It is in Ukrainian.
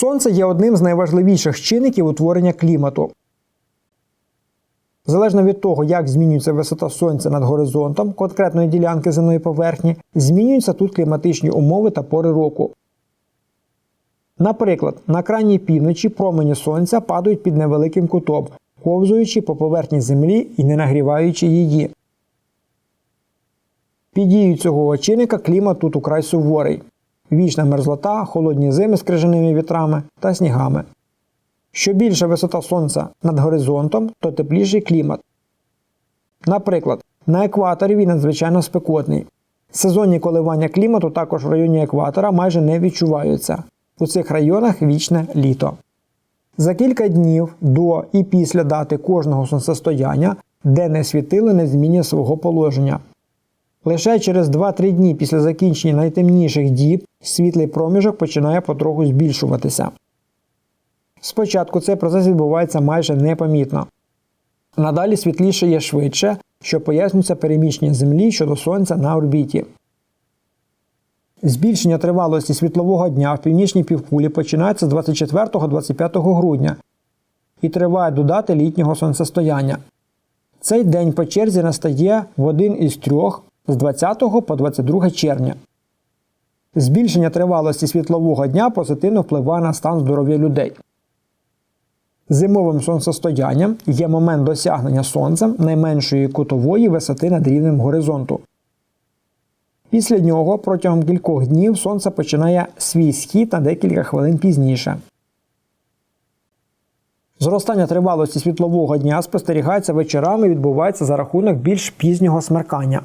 Сонце є одним з найважливіших чинників утворення клімату. Залежно від того, як змінюється висота сонця над горизонтом конкретної ділянки земної поверхні, змінюються тут кліматичні умови та пори року. Наприклад, на крайній півночі промені сонця падають під невеликим кутом, ковзуючи по поверхні землі і не нагріваючи її. Під дією цього очільника клімат тут украй суворий. Вічна мерзлота, холодні зими з крижаними вітрами та снігами. Що більша висота сонця над горизонтом, то тепліший клімат. Наприклад, на екваторі він надзвичайно спекотний. Сезонні коливання клімату також в районі екватора майже не відчуваються. У цих районах вічне літо. За кілька днів до і після дати кожного сонцестояння денне світило не змінює свого положення. Лише через 2-3 дні після закінчення найтемніших діб світлий проміжок починає потроху збільшуватися. Спочатку цей процес відбувається майже непомітно. Надалі світліше є швидше, що пояснюється переміщення Землі щодо Сонця на орбіті. Збільшення тривалості світлового дня в північній півкулі починається з 24-25 грудня і триває до дати літнього сонцестояння. Цей день по черзі настає в один із трьох з 20 по 22 червня. Збільшення тривалості світлового дня позитивно впливає на стан здоров'я людей. Зимовим сонцестоянням є момент досягнення сонцем найменшої кутової висоти над рівнем горизонту. Після нього протягом кількох днів сонце починає свій схід на декілька хвилин пізніше. Зростання тривалості світлового дня спостерігається вечорами і відбувається за рахунок більш пізнього смеркання.